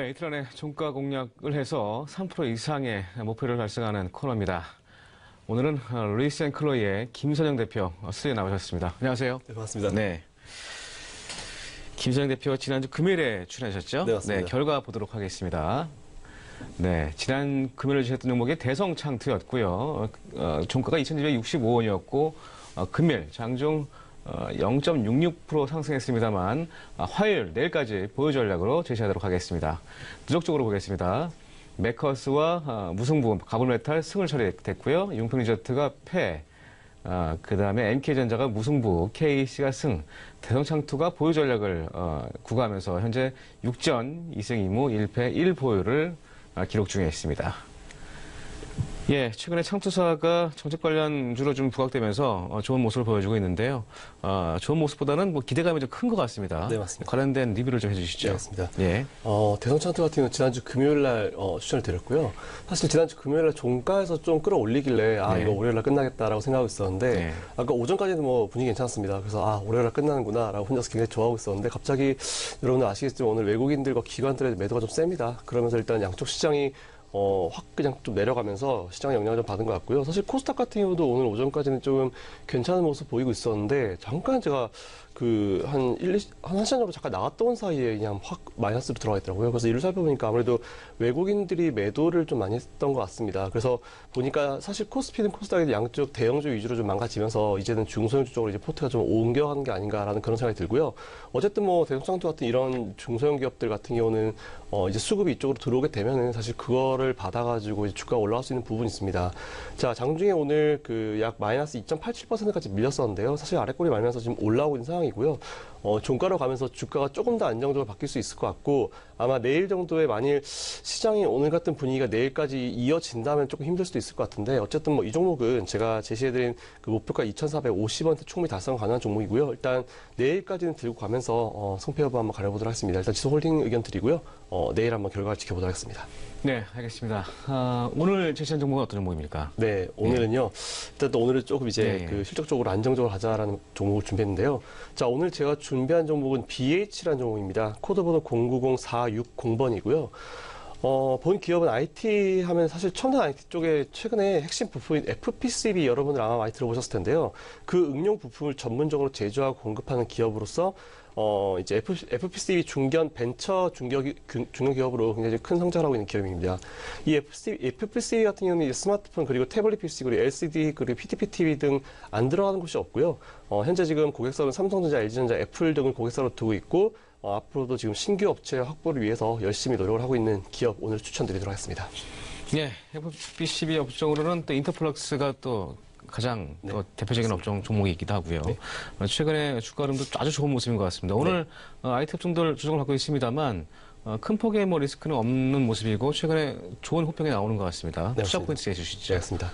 네, 이틀 안에 종가 공략을 해서 3% 이상의 목표를 달성하는 코너입니다. 오늘은 어, 루이스 앤 클로이의 김선영 대표 어, 스튜디오에 나오셨습니다. 안녕하세요. 네, 반갑습니다. 네. 김선영 대표 지난주 금요일에 출연하셨죠? 네, 맞습니다. 결과 보도록 하겠습니다. 네, 지난 금요일에 주셨던 종목이 대성창투였고요. 어, 어, 종가가 2,265원이었고 어, 금일 장중 어, 0.66% 상승했습니다만 아, 화요일 내일까지 보유 전략으로 제시하도록 하겠습니다. 누적적으로 보겠습니다. 메커스와 아, 무승부 가볼메탈 승을 처리됐고요. 융평리저트가 패. 아, 그 다음에 MK전자가 무승부, KC가 승, 대성창투가 보유 전략을 어, 구가하면서 현재 6전 2승 2무 1패 1보유를 아, 기록 중에 있습니다. 예, 최근에 창투사가 정책 관련 주로 좀 부각되면서 어, 좋은 모습을 보여주고 있는데요. 어, 좋은 모습보다는 뭐 기대감이 좀 큰 것 같습니다. 네, 맞습니다. 관련된 리뷰를 좀 해주시죠. 네, 맞습니다. 예. 어, 대성 창투 같은 경우는 지난주 금요일 날 어, 추천을 드렸고요. 사실 지난주 금요일 날 종가에서 좀 끌어올리길래 아, 네. 이거 월요일 날 끝나겠다라고 생각하고 있었는데 네. 아까 오전까지는 뭐 분위기 괜찮았습니다. 그래서 아, 월요일 날 끝나는구나라고 혼자서 굉장히 좋아하고 있었는데 갑자기 여러분들 아시겠지만 오늘 외국인들과 기관들의 매도가 좀 셉니다. 그러면서 일단 양쪽 시장이 어, 확 그냥 좀 내려가면서 시장의 영향을 좀 받은 것 같고요. 사실 코스닥 같은 경우도 오늘 오전까지는 좀 괜찮은 모습 보이고 있었는데 잠깐 제가 그한 1, 2, 한 1시간 정도 잠깐 나갔던 사이에 그냥 확 마이너스로 들어가 있더라고요. 그래서 이를 살펴보니까 아무래도 외국인들이 매도를 좀 많이 했던 것 같습니다. 그래서 보니까 사실 코스피는 코스닥이 양쪽 대형주 위주로 좀 망가지면서 이제는 중소형주 쪽으로 이제 포트가 좀 옮겨가는 게 아닌가라는 그런 생각이 들고요. 어쨌든 뭐 대성상투 같은 이런 중소형 기업들 같은 경우는 어 이제 수급이 이쪽으로 들어오게 되면은 사실 그거를 받아가지고 주가가 올라갈 수 있는 부분이 있습니다. 자, 장중에 오늘 그 약 마이너스 2.87%까지 밀렸었는데요. 사실 아래 꼬리 말면서 지금 올라오고 있는 상황이 고요. 어, 종가로 가면서 주가가 조금 더 안정적으로 바뀔 수 있을 것 같고 아마 내일 정도에 만일 시장이 오늘 같은 분위기가 내일까지 이어진다면 조금 힘들 수도 있을 것 같은데 어쨌든 뭐 이 종목은 제가 제시해드린 그 목표가 2,450원대 충분히 달성 가능한 종목이고요. 일단 내일까지는 들고 가면서 어, 성패 여부 한번 가려보도록 하겠습니다. 일단 지속 홀딩 의견 드리고요. 어, 내일 한번 결과를 지켜보도록 하겠습니다. 네, 알겠습니다. 아, 오늘 제시한 종목은 어떤 종목입니까? 네, 오늘은요. 일단 또 오늘은 조금 이제 네. 그 실적적으로 안정적으로 가자라는 종목을 준비했는데요. 자, 오늘 제가 준비한 종목은 BH라는 종목입니다. 코드번호 090460번이고요. 어, 본 기업은 IT 하면 사실 첨단 IT 쪽에 최근에 핵심 부품인 FPCB 여러분들 아마 많이 들어보셨을 텐데요. 그 응용 부품을 전문적으로 제조하고 공급하는 기업으로서 어, 이제 F, FPCB 중견 벤처 중견, 중견 기업으로 굉장히 큰 성장을 하고 있는 기업입니다. 이 FPCB, FPCB 같은 경우는 스마트폰 그리고 태블릿 PC 그리고 LCD 그리고 PTP TV 등 안 들어가는 곳이 없고요. 어, 현재 지금 고객사는 삼성전자, LG전자, 애플 등을 고객사로 두고 있고 어, 앞으로도 지금 신규 업체 확보를 위해서 열심히 노력을 하고 있는 기업 오늘 추천드리도록 하겠습니다. 예, FPCB 업종으로는 또 인터플럭스가 또 가장 네, 또 대표적인 업종 종목이기도 하고요. 네. 어, 최근에 주가 흐름도 아주 좋은 모습인 것 같습니다. 오늘 어, IT 업종들 조정을 받고 있습니다만 어, 큰 폭의 뭐 리스크는 없는 모습이고 최근에 좋은 호평이 나오는 것 같습니다. 네, 투자. 포인트 해주시죠. 네, 알겠습니다.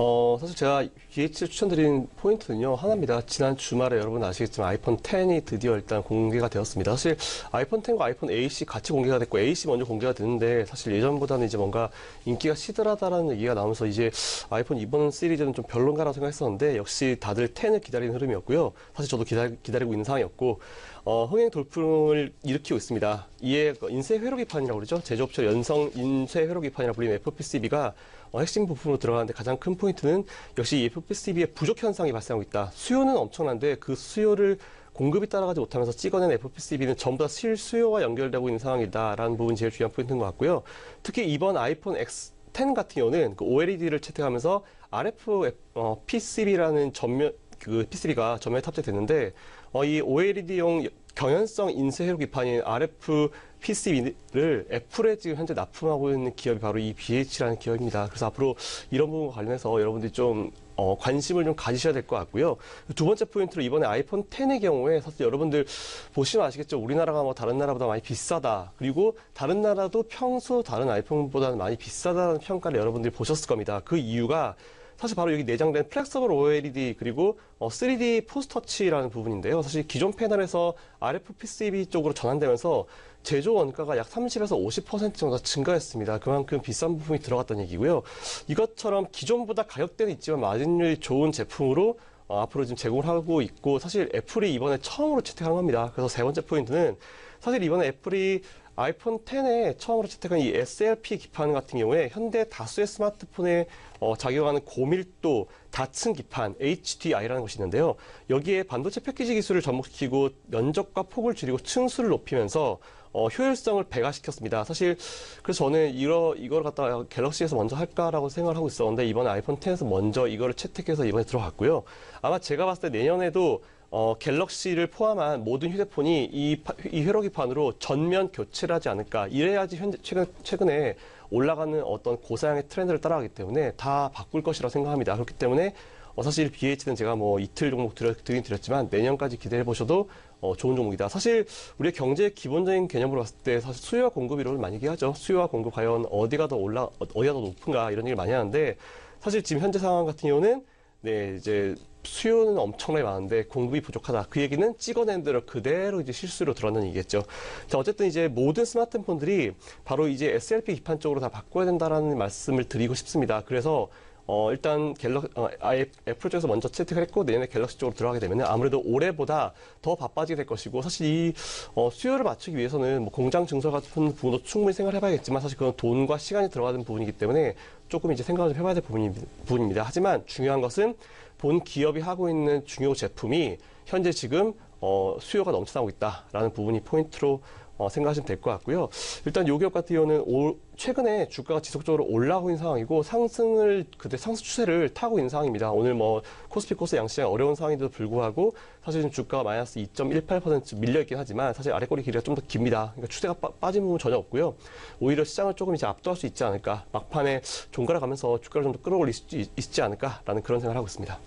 어, 사실 제가 BH를 추천드린 포인트는요, 하나입니다. 지난 주말에 여러분 아시겠지만 아이폰 10이 드디어 일단 공개가 되었습니다. 사실 아이폰 10과 아이폰 AC 같이 공개가 됐고, AC 먼저 공개가 됐는데, 사실 예전보다는 이제 뭔가 인기가 시들하다라는 얘기가 나오면서 이제 아이폰 이번 시리즈는 좀 별론가라고 생각했었는데, 역시 다들 10을 기다리는 흐름이었고요. 사실 저도 기다, 기다리고 있는 상황이었고, 어, 흥행 돌풍을 일으키고 있습니다. 이에 그 인쇄 회로기판이라고 그러죠. 제조업체 연성 인쇄 회로기판이라 불리는 FPCB가 어, 핵심 부품으로 들어가는데 가장 큰 포인트는 역시 이 FPCB의 부족 현상이 발생하고 있다. 수요는 엄청난데 그 수요를 공급이 따라가지 못하면서 찍어낸 FPCB는 전부 다 실수요와 연결되고 있는 상황이다라는 부분이 제일 중요한 포인트인 것 같고요. 특히 이번 아이폰 X 10 같은 경우는 그 OLED를 채택하면서 RF 어, PCB라는 전면 그 PCB가 전면에 탑재됐는데 어, 이 OLED용 경연성 인쇄 회로 기판인 RF PCB를 애플에 지금 현재 납품하고 있는 기업이 바로 이 BH라는 기업입니다. 그래서 앞으로 이런 부분과 관련해서 여러분들이 좀 어, 관심을 좀 가지셔야 될 것 같고요. 두 번째 포인트로 이번에 아이폰 10의 경우에 사실 여러분들 보시면 아시겠죠. 우리나라가 뭐 다른 나라보다 많이 비싸다. 그리고 다른 나라도 평소 다른 아이폰보다는 많이 비싸다는 평가를 여러분들이 보셨을 겁니다. 그 이유가 사실 바로 여기 내장된 플렉서블 OLED 그리고 어, 3D 포스터치라는 부분인데요. 사실 기존 패널에서 RF PCB 쪽으로 전환되면서 제조 원가가 약 30에서 50% 정도 증가했습니다. 그만큼 비싼 부품이 들어갔다는 얘기고요. 이것처럼 기존보다 가격대는 있지만 마진율이 좋은 제품으로 어, 앞으로 지금 제공을 하고 있고 사실 애플이 이번에 처음으로 채택한 겁니다. 그래서 세 번째 포인트는 사실 이번에 애플이 아이폰 10에 처음으로 채택한 이 SLP 기판 같은 경우에 현대 다수의 스마트폰에 어, 작용하는 고밀도 다층 기판 HDI라는 것이 있는데요. 여기에 반도체 패키지 기술을 접목시키고 면적과 폭을 줄이고 층수를 높이면서 어, 효율성을 배가시켰습니다. 사실 그래서 저는 이거 이걸 갖다가 갤럭시에서 먼저 할까라고 생각을 하고 있었는데 이번에 아이폰 10에서 먼저 이거를 채택해서 이번에 들어갔고요. 아마 제가 봤을 때 내년에도 어, 갤럭시를 포함한 모든 휴대폰이 이, 파- 이 회로기판으로 전면 교체를 하지 않을까. 이래야지 현재 최근, 최근에 올라가는 어떤 고사양의 트렌드를 따라가기 때문에 다 바꿀 것이라고 생각합니다. 그렇기 때문에 어, 사실 BH는 제가 뭐 이틀 종목 드려, 드긴 드렸지만 내년까지 기대해 보셔도 어, 좋은 종목이다. 사실 우리의 경제의 기본적인 개념으로 봤을 때 사실 수요와 공급 이론을 많이 얘기하죠. 수요와 공급 과연 어디가 더 올라, 어, 어디가 더 높은가 이런 얘기를 많이 하는데 사실 지금 현재 상황 같은 경우는 네, 이제 수요는 엄청나게 많은데 공급이 부족하다. 그 얘기는 찍어낸 대로 그대로 이제 실수로 드러난 얘기겠죠. 자, 어쨌든 이제 모든 스마트폰들이 바로 이제 SLP 기판 쪽으로 다 바꿔야 된다라는 말씀을 드리고 싶습니다. 그래서 어, 일단 갤럭, 어, 아예 애플 쪽에서 먼저 채택을 했고 내년에 갤럭시 쪽으로 들어가게 되면 아무래도 올해보다 더 바빠지게 될 것이고 사실 이 어, 수요를 맞추기 위해서는 뭐 공장 증설 같은 부분도 충분히 생각을 해봐야겠지만 사실 그건 돈과 시간이 들어가는 부분이기 때문에 조금 이제 생각을 좀 해봐야 될 부분이, 부분입니다. 하지만 중요한 것은 본 기업이 하고 있는 중요 제품이 현재 지금 어, 수요가 넘쳐나고 있다라는 부분이 포인트로 어, 생각하시면 될 것 같고요. 일단 요 기업 같은 경우는 올- 최근에 주가가 지속적으로 올라오고 있는 상황이고 상승을 그때 상승 추세를 타고 있는 상황입니다. 오늘 뭐 코스피 코스 양시장 어려운 상황인데도 불구하고 사실 지금 주가가 마이너스 2.18% 밀려 있긴 하지만 사실 아래 꼬리 길이가 좀 더 깁니다. 그러니까 추세가 빠, 진 부분 은 전혀 없고요. 오히려 시장을 조금 이제 압도할 수 있지 않을까. 막판에 종가를 가면서 주가를 좀 더 끌어올릴 수 있- 있지 않을까라는 그런 생각을 하고 있습니다.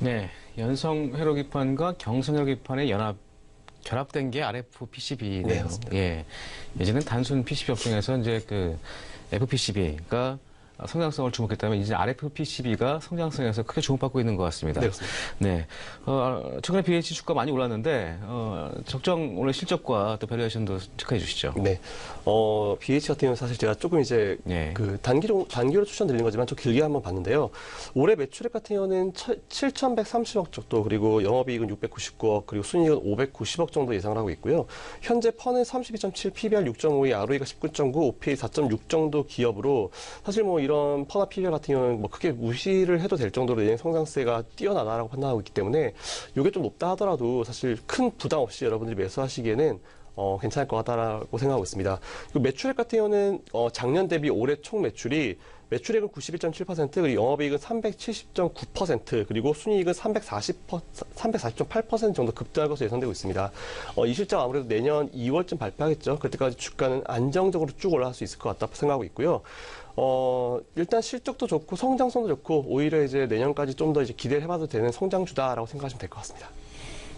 네, 연성 회로 기판과 경성 회로 기판의 연합 결합된 게 RF PCB네요. 네. 예, 예전엔 단순 PCB 업종에서 이제 그 FPCB가 성장성을 주목했다면 이제 RF PCB가 성장성에서 크게 주목받고 있는 것 같습니다. 네. 네, 어, 최근에 BH 주가 많이 올랐는데 어, 적정 오늘 실적과 또 밸류에이션도 체크해 주시죠. 네. 어, BH 같은 경우는 사실 제가 조금 이제 네. 그 단기로, 단기로 추천드리는 거지만 좀 길게 한번 봤는데요. 올해 매출액 같은 경우는 7,130억 정도, 그리고 영업이익은 699억, 그리고 순이익은 590억 정도 예상을 하고 있고요. 현재 펀은 32.7, PBR 6.52, ROE가 19.9, OPA 4.6 정도 기업으로 사실 뭐 이런 펀화 PBR 같은 경우는 뭐 크게 무시를 해도 될 정도로 내년 성장세가 뛰어나다라고 판단하고 있기 때문에 이게 좀 높다 하더라도 사실 큰 부담 없이 여러분들이 매수하시기에는 어, 괜찮을 것 같다라고 생각하고 있습니다. 매출액 같은 경우는 어, 작년 대비 올해 총 매출이 매출액은 91.7%, 그리고 영업이익은 370.9%, 그리고 순이익은 340, 340.8% 정도 급등할 것으로 예상되고 있습니다. 어, 이 실적 아무래도 내년 2월쯤 발표하겠죠. 그때까지 주가는 안정적으로 쭉 올라갈 수 있을 것 같다 생각하고 있고요. 어, 일단 실적도 좋고 성장성도 좋고 오히려 이제 내년까지 좀 더 이제 기대를 해봐도 되는 성장주다라고 생각하시면 될 것 같습니다.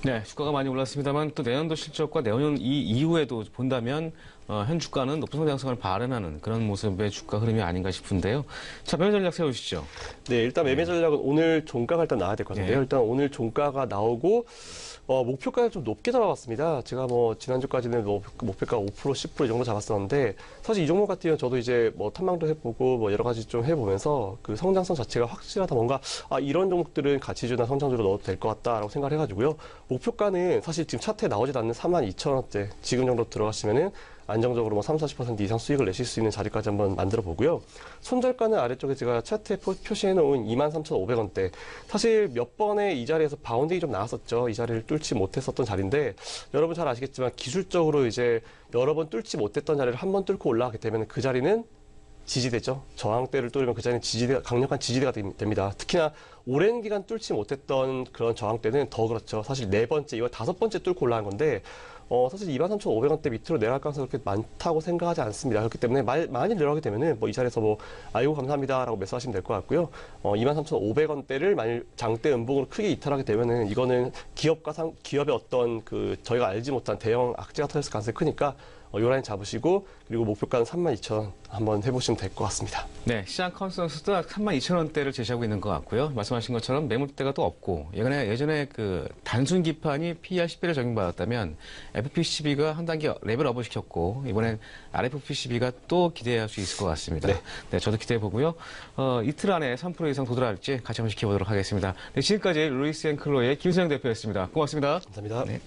네, 주가가 많이 올랐습니다만 또 내년도 실적과 내년 이 이후에도 본다면 어, 현 주가는 높은 성장성을 발현하는 그런 모습의 주가 흐름이 아닌가 싶은데요. 자, 매매 전략 세우시죠. 네, 일단 매매 전략은 오늘 종가가 일단 나와야 될 것 같은데요. 네. 일단 오늘 종가가 나오고 어, 목표가를 좀 높게 잡아봤습니다. 제가 뭐 지난주까지는 뭐 목표가 5% 10%이 정도 잡았었는데 사실 이 종목 같은 경우는 저도 이제 뭐 탐방도 해보고 뭐 여러 가지 좀 해보면서 그 성장성 자체가 확실하다 뭔가 아 이런 종목들은 가치주나 성장주로 넣어도 될 것 같다라고 생각을 해가지고요. 목표가는 사실 지금 차트에 나오지도 않는 42,000원대 지금 정도 들어가시면은 안정적으로 뭐 3, 40% 이상 수익을 내실 수 있는 자리까지 한번 만들어 보고요. 손절가는 아래쪽에 제가 차트에 표- 표시해 놓은 23,500원대. 사실 몇 번의 이 자리에서 바운딩이 좀 나왔었죠. 이 자리를 뚫지 못했었던 자리인데 여러분 잘 아시겠지만 기술적으로 이제 여러 번 뚫지 못했던 자리를 한 번 뚫고 올라가게 되면 그 자리는 지지대죠. 저항대를 뚫으면 그 자리는 지지대 강력한 지지대가 됨- 됩니다. 특히나 오랜 기간 뚫지 못했던 그런 저항대는 더 그렇죠. 사실 네 번째, 이거 다섯 번째 뚫고 올라간 건데 어, 사실 23,500원대 밑으로 내려갈 가능성이 그렇게 많다고 생각하지 않습니다. 그렇기 때문에 말, 많이 내려가게 되면은 뭐 이 자리에서 뭐 아이고 감사합니다라고 매수하시면 될 것 같고요. 어, 23,500원대를 만일 장대 음봉으로 크게 이탈하게 되면은 이거는 기업과 상, 기업의 어떤 그 저희가 알지 못한 대형 악재가 터질 가능성이 크니까 어, 요 라인 잡으시고 그리고 목표가는 32,000원 한번 해보시면 될 것 같습니다. 네, 시장 컨센서스도 32,000원대를 제시하고 있는 것 같고요. 말씀하신 것처럼 매물대가 또 없고 예전에 예전에 그 단순 기판이 PER 10배를 적용받았다면 FPCB가 한 단계 레벨 업을 시켰고 이번엔 RFPCB가 또 기대할 수 있을 것 같습니다. 네. 네, 저도 기대해 보고요. 어, 이틀 안에 3% 이상 도달할지 같이 한번 지켜보도록 하겠습니다. 네, 지금까지 루이스 앤클로의 김수영 대표였습니다. 고맙습니다. 감사합니다. 네.